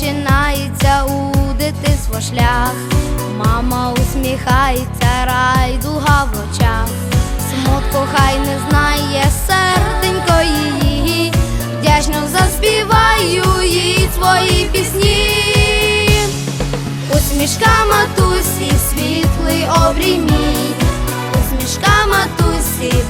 починається у дитинство шлях. Мама усміхається, райдуга в очах. Смутку хай не знає серденько її, вдячно заспіваю їй свої пісні. Усмішка матусі, світлий обрій мій, усмішка матусі,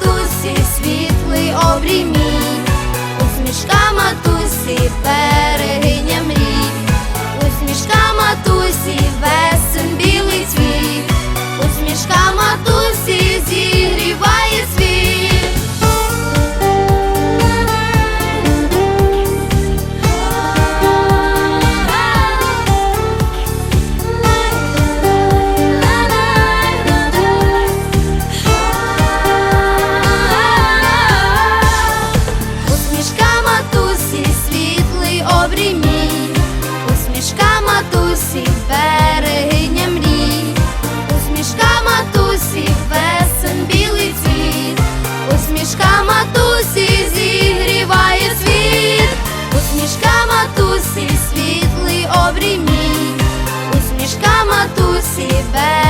усмішка матусі, берегиня мрій, усмішка матусі, весен білий цвіт, усмішка матусі зігріває світ, усмішка матусі, світлий обрій мій, усмішка матусі, берегиня